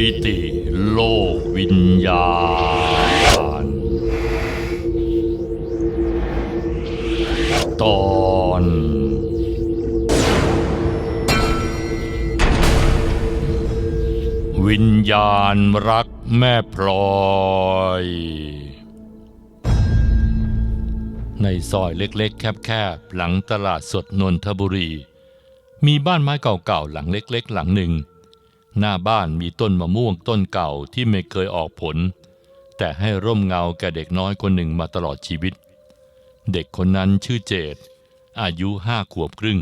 มิติโลกวิญญาณ ตอนวิญญาณรักแม่พลอย ในซอยเล็กๆ แคบๆ หลังตลาดสดนนทบุรี มีบ้านไม้เก่าๆ หลังเล็กๆ หลังหนึ่ง หน้าบ้านมีต้นมะม่วงต้นเก่าที่ไม่เคยออกผล แต่ให้ร่มเงาแก่เด็กน้อยคนหนึ่งมาตลอดชีวิต เด็กคนนั้นชื่อเจดอายุห้าขวบครึ่ง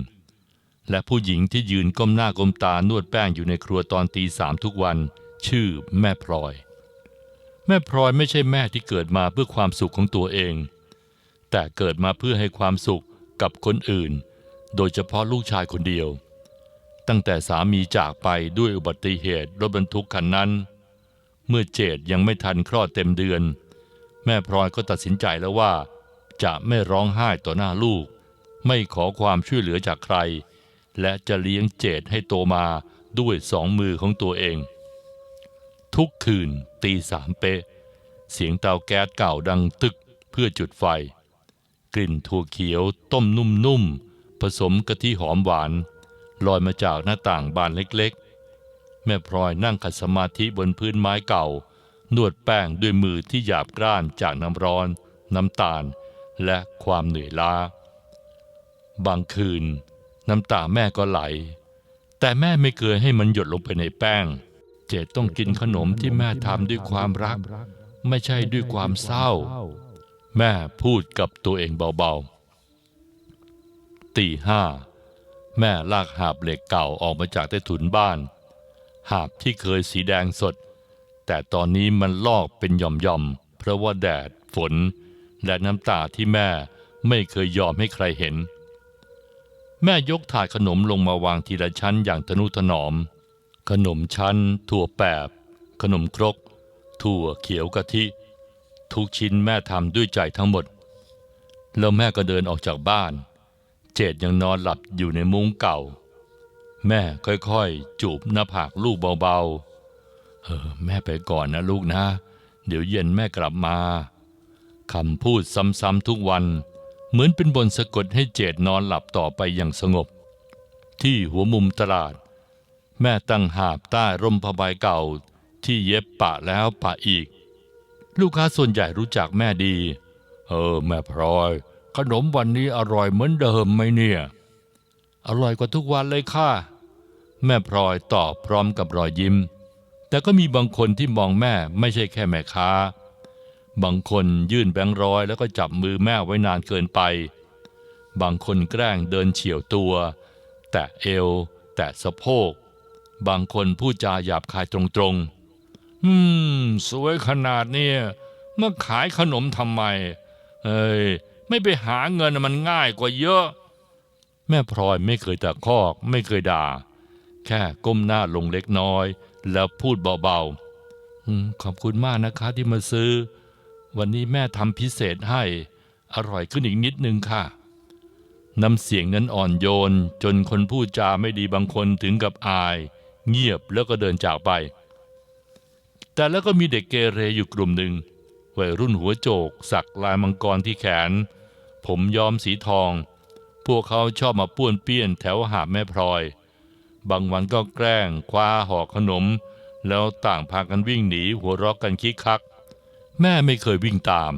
และผู้หญิงที่ยืนก้มหน้าก้มตานวดแป้งอยู่ในครัวตอนตีสามทุกวัน ชื่อแม่พลอย แม่พลอยไม่ใช่แม่ที่เกิดมาเพื่อความสุขของตัวเอง แต่เกิดมาเพื่อให้ความสุขกับคนอื่น โดยเฉพาะลูกชายคนเดียว ตั้งแต่สามีจากไปด้วยอุบัติเหตุรถบรรทุกคันนั้น เมื่อเจดยังไม่ทันคลอดเต็มเดือน แม่พลอยก็ตัดสินใจแล้วว่า จะไม่ร้องไห้ต่อหน้าลูก ไม่ขอความช่วยเหลือจากใคร และจะเลี้ยงเจดให้โตมาด้วยสองมือของตัวเอง ทุกคืนตีสามเป๊ะ เสียงเตาแก๊สเก่าดังตึกเพื่อจุดไฟ กลิ่นถั่วเขียวต้มนุ่มๆผสมกะทิหอมหวาน ลอยมาจากหน้าต่างบานเล็กๆ แม่พลอยนั่งขัดสมาธิบนพื้นไม้เก่า นวดแป้งด้วยมือที่หยาบกร้านจากน้ำร้อน น้ำตาล และความเหนื่อยล้า บางคืน น้ำตาแม่ก็ไหล แต่แม่ไม่เคยให้มันหยดลงไปในแป้ง เจดต้องกินขนมที่แม่ทำด้วยความรัก ไม่ใช่ด้วยความเศร้า แม่พูดกับตัวเองเบาๆตีห้า แม่ลากหาบเหล็กเก่าออกมาจากใต้ถุนบ้าน หาบที่เคยสีแดงสด แต่ตอนนี้มันลอกเป็นหย่อมๆเพราะว่าแดดฝน และน้ำตาที่แม่ไม่เคยยอมให้ใครเห็น แม่ยกถาดขนมลงมาวางทีละชั้นอย่างทนุถนอม ขนมชั้น ถั่วแปบ ขนมครก ถั่วเขียวกะทิ ทุกชิ้นแม่ทำด้วยใจทั้งหมด แล้วแม่ก็เดินออกจากบ้าน เจดยังนอนหลับอยู่ในมุ้งเก่า แม่ค่อยๆ จูบหน้าผากลูกเบาๆ เออ แม่ไปก่อนนะลูกนะ เดี๋ยวเย็นแม่กลับมาคำพูดซ้ำๆทุกวัน เหมือนเป็นบนสะกดให้เจดนอนหลับต่อไปอย่างสงบ ที่หัวมุมตลาด แม่ตั้งหาบใต้ร่มผ้าใบเก่า ที่เย็บปะแล้วปะอีก ลูกค้าส่วนใหญ่รู้จักแม่ดี เออ แม่พลอย ขนมวันนี้อร่อยเหมือนเดิมไหมเนี่ย อร่อยกว่าทุกวันเลยค่ะ แม่พลอยตอบพร้อมกับรอยยิ้ม แต่ก็มีบางคนที่มองแม่ไม่ใช่แค่แม่ค้า บางคนยื่นแบงค์ร้อยแล้วก็จับมือแม่ไว้นานเกินไป บางคนแกล้งเดินเฉียวตัว แตะเอว แตะสะโพก บางคนพูดจาหยาบคายตรงๆ อืม สวยขนาดเนี้ยมาขายขนมทำไม เอ้ย ไม่ไปหาเงินมันง่ายกว่าเยอะ แม่พลอยไม่เคยตะคอกไม่เคยด่า แค่ก้มหน้าลงเล็กน้อย แล้วพูดเบาๆขอบคุณมากนะคะที่มาซื้อ วันนี้แม่ทำพิเศษให้ อร่อยขึ้นอีกนิดนึงค่ะน้ำเสียงนั้นอ่อนโยน จนคนพูดจาไม่ดีบางคนถึงกับอาย เงียบแล้วก็เดินจากไป แต่แล้วก็มีเด็กเกเรอยู่กลุ่มหนึ่งวัยรุ่นหัวโจก สักลายมังกรที่แขน ผมย้อมสีทอง พวกเขาชอบมาป้วนเปี้ยนแถวหาบแม่พลอย บางวันก็แกล้งคว้าห่อขนม แล้วต่างพากันวิ่งหนีหัวเราะกันคิกคัก แม่ไม่เคยวิ่งตาม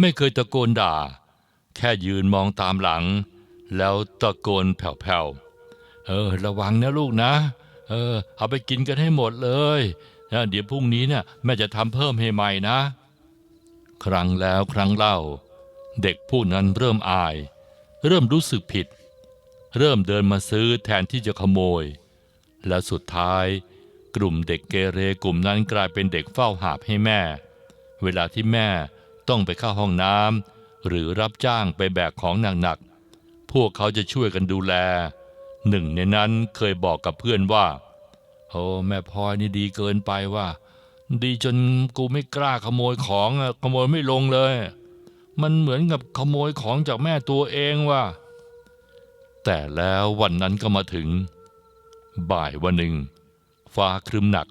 ไม่เคยตะโกนด่า แค่ยืนมองตามหลัง แล้วตะโกนแผ่วๆ เออ ระวังนะลูกนะ เออ เอาไปกินกันให้หมดเลยนะเดี๋ยวพรุ่งนี้เนี่ยแม่จะทำเพิ่มให้ใหม่นะ ครั้งแล้วครั้งเล่า เด็กผู้นั้นเริ่มอาย เริ่มรู้สึกผิด เริ่มเดินมาซื้อแทนที่จะขโมย และสุดท้าย กลุ่มเด็กเกเรกลุ่มนั้นกลายเป็นเด็กเฝ้าหาบให้แม่ เวลาที่แม่ต้องไปเข้าห้องน้ำหรือรับจ้างไปแบกของหนักๆพวกเขาจะช่วยกันดูแล หนึ่งในนั้นเคยบอกกับเพื่อนว่าโอ้แม่พลอยนี่ดีเกินไปว่า ดีจนกูไม่กล้าขโมยของขโมยไม่ลงเลย มันเหมือนกับขโมยของจากแม่ตัวเองว่าแต่แล้ววันนั้นก็มาถึง บ่ายวันหนึ่ง ฟ้าครึ้มหนัก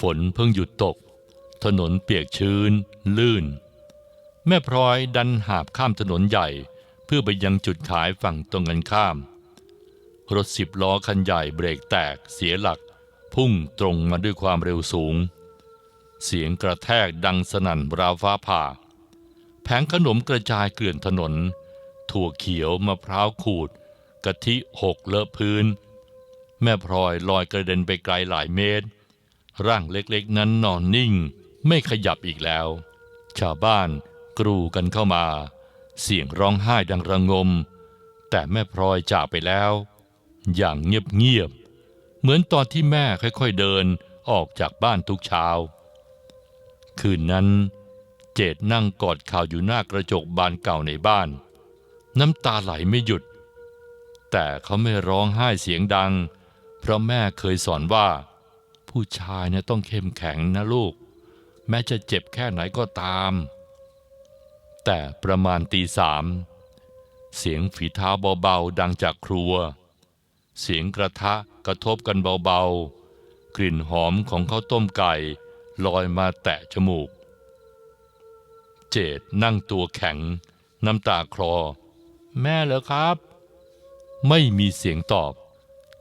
ฝนเพิ่งหยุดตก ถนนเปียกชื้น ลื่น แม่พลอยดันหาบข้ามถนนใหญ่ เพื่อไปยังจุดขายฝั่งตรงกันข้าม รถสิบล้อคันใหญ่เบรกแตกเสียหลัก พุ่งตรงมาด้วยความเร็วสูง เสียงกระแทกดังสนั่นราวฟ้าผ่า แผงขนมกระจายเกลื่อนถนน ถั่วเขียวมะพร้าวขูด กะทิหกเลอะพื้น แม่พลอยลอยกระเด็นไปไกลหลายเมตร ร่างเล็กๆนั้นนอนนิ่ง ไม่ขยับอีกแล้ว ชาวบ้านกรูกันเข้ามา เสียงร้องไห้ดังระงม แต่แม่พลอยจากไปแล้ว อย่างเงียบๆเหมือนตอนที่แม่ค่อยๆเดินออกจากบ้านทุกเช้า คืนนั้น เจดนั่งกอดข่าวอยู่หน้ากระจกบานเก่าในบ้าน น้ำตาไหลไม่หยุด แต่เขาไม่ร้องไห้เสียงดัง เพราะแม่เคยสอนว่า ผู้ชายเนี่ยต้องเข้มแข็งนะลูก แม้จะเจ็บแค่ไหนก็ตาม แต่ประมาณตีสามเสียงฝีเท้าเบาๆดังจากครัว เสียงกระทะกระทบกันเบาๆ กลิ่นหอมของข้าวต้มไก่ลอยมาแตะจมูก เจดนั่งตัวแข็ง น้ำตาคลอ แม่เหรอครับ ไม่มีเสียงตอบ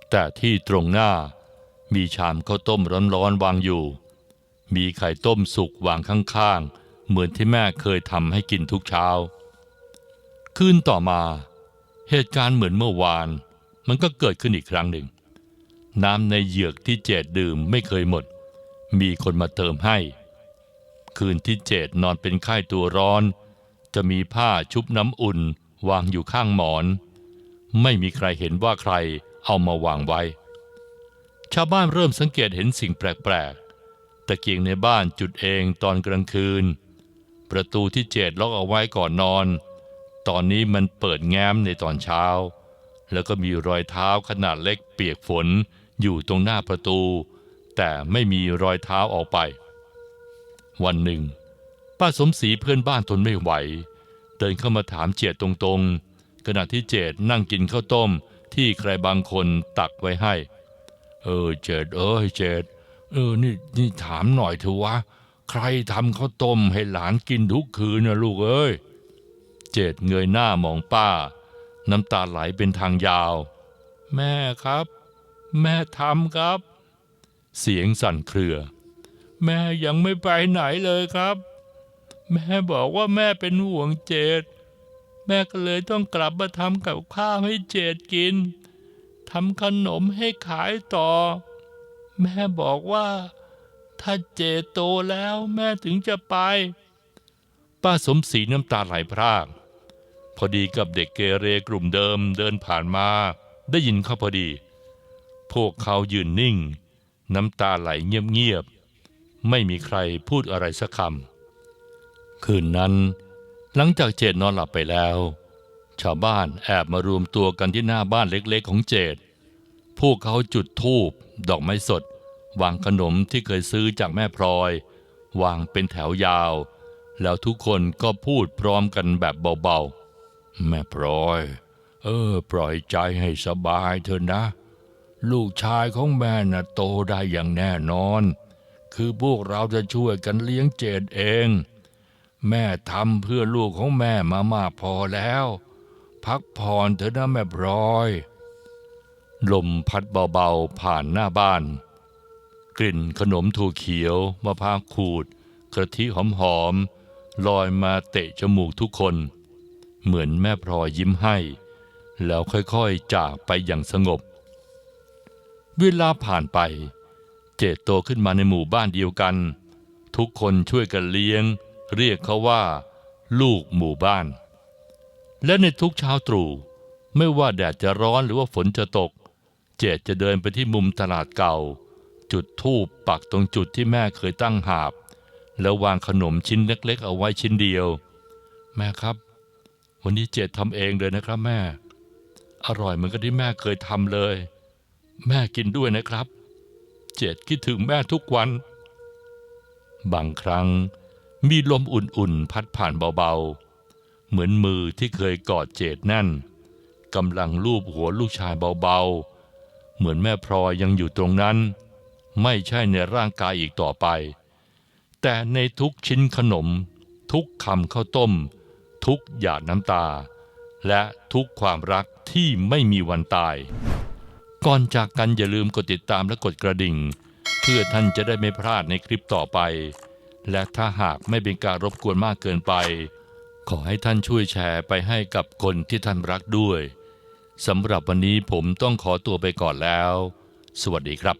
แต่ที่ตรงหน้ามีชามข้าวต้มร้อนๆวางอยู่ มีไข่ต้มสุกวางข้างๆ เหมือนที่แม่เคยทำให้กินทุกเช้า คืนต่อมา เหตุการณ์เหมือนเมื่อวาน มันก็เกิดขึ้นอีกครั้งหนึ่ง น้ำในเหยือกที่เจดดื่มไม่เคยหมด มีคนมาเติมให้ คืนที่เจ็ดนอนเป็นไข้ตัวร้อน จะมีผ้าชุบน้ำอุ่นวางอยู่ข้างหมอน ไม่มีใครเห็นว่าใครเอามาวางไว้ ชาวบ้านเริ่มสังเกตเห็นสิ่งแปลกๆตะเกียงในบ้านจุดเองตอนกลางคืน ประตูที่เจ็ดล็อกเอาไว้ก่อนนอน ตอนนี้มันเปิดแง้มในตอนเช้า แล้วก็มีรอยเท้าขนาดเล็กเปียกฝนอยู่ตรงหน้าประตู แต่ไม่มีรอยเท้าออกไป วันหนึ่ง ป้าสมศรีเพื่อนบ้านทนไม่ไหว เดินเข้ามาถามเจดตรงๆ ขณะที่เจดนั่งกินข้าวต้มที่ใครบางคนตักไว้ให้ เออเจดเอ้ยเจดเออนี่นี่ถามหน่อยเถอะวะใครทำข้าวต้มให้หลานกินทุกคืนนะลูกเอ้ยเจดเงยหน้ามองป้า น้ำตาไหลเป็นทางยาว แม่ครับ แม่ทำครับ เสียงสั่นเครือ แม่ยังไม่ไปไหนเลยครับ แม่บอกว่าแม่เป็นห่วงเจดแม่ก็เลยต้องกลับมาทำกับข้าวให้เจดกินทำขนมให้ขายต่อ แม่บอกว่า ถ้าเจดโตแล้วแม่ถึงจะไป ป้าสมศรีน้ำตาไหลพราก พอดีกับเด็กเกเรกลุ่มเดิมเดินผ่านมา ได้ยินเขาพอดี พวกเขายืนนิ่ง น้ำตาไหลเงียบๆ ไม่มีใครพูดอะไรสักคำคืนนั้น หลังจากเจดนอนหลับไปแล้ว ชาวบ้านแอบมารวมตัวกันที่หน้าบ้านเล็กๆของเจดพวกเขาจุดธูป ดอกไม้สด วางขนมที่เคยซื้อจากแม่พลอย วางเป็นแถวยาว แล้วทุกคนก็พูดพร้อมกันแบบเบาๆ แม่พลอย เออ ปล่อยใจให้สบายเถอะนะ ลูกชายของแม่น่ะโตได้อย่างแน่นอน คือพวกเราจะช่วยกันเลี้ยงเจดเอง แม่ทำเพื่อลูกของแม่มามากพอแล้ว พักผ่อนเถอะนะแม่พลอย ลมพัดเบาๆผ่านหน้าบ้าน กลิ่นขนมถั่วเขียวมะพร้าวขูด กระทิหอมๆลอยมาเตะจมูกทุกคน เหมือนแม่พลอยยิ้มให้ แล้วค่อยๆจากไปอย่างสงบ เวลาผ่านไป เจดโตขึ้นมาในหมู่บ้านเดียวกัน ทุกคนช่วยกันเลี้ยง เรียกเขาว่า ลูกหมู่บ้าน และในทุกเช้าตรู่ไม่ว่าแดดจะร้อนหรือว่าฝนจะตก เจดจะเดินไปที่มุมตลาดเก่า จุดธูปปักตรงจุดที่แม่เคยตั้งหาบ แล้ววางขนมชิ้นเล็กๆ เอาไว้ชิ้นเดียว แม่ครับ วันนี้เจดทำเองเลยนะครับแม่ อร่อยเหมือนกับที่แม่เคยทำเลย แม่กินด้วยนะครับ เจดคิดถึงแม่ทุกวัน บางครั้งมีลมอุ่นๆ พัดผ่านเบาๆ เหมือนมือที่เคยกอดเจดแน่นกำลังลูบหัวลูกชายเบาๆ เหมือนแม่พลอยยังอยู่ตรงนั้น ไม่ใช่ในร่างกายอีกต่อไป แต่ในทุกชิ้นขนม ทุกคำข้าวต้ม ทุกหยาดน้ำตา และทุกความรักที่ไม่มีวันตาย ก่อนจากกันอย่าลืมกดติดตามและกดกระดิ่ง เพื่อท่านจะได้ไม่พลาดในคลิปต่อไป และถ้าหากไม่เป็นการรบกวนมากเกินไป ขอให้ท่านช่วยแชร์ไปให้กับคนที่ท่านรักด้วยสำหรับวันนี้ผมต้องขอตัวไปก่อนแล้ว สวัสดีครับ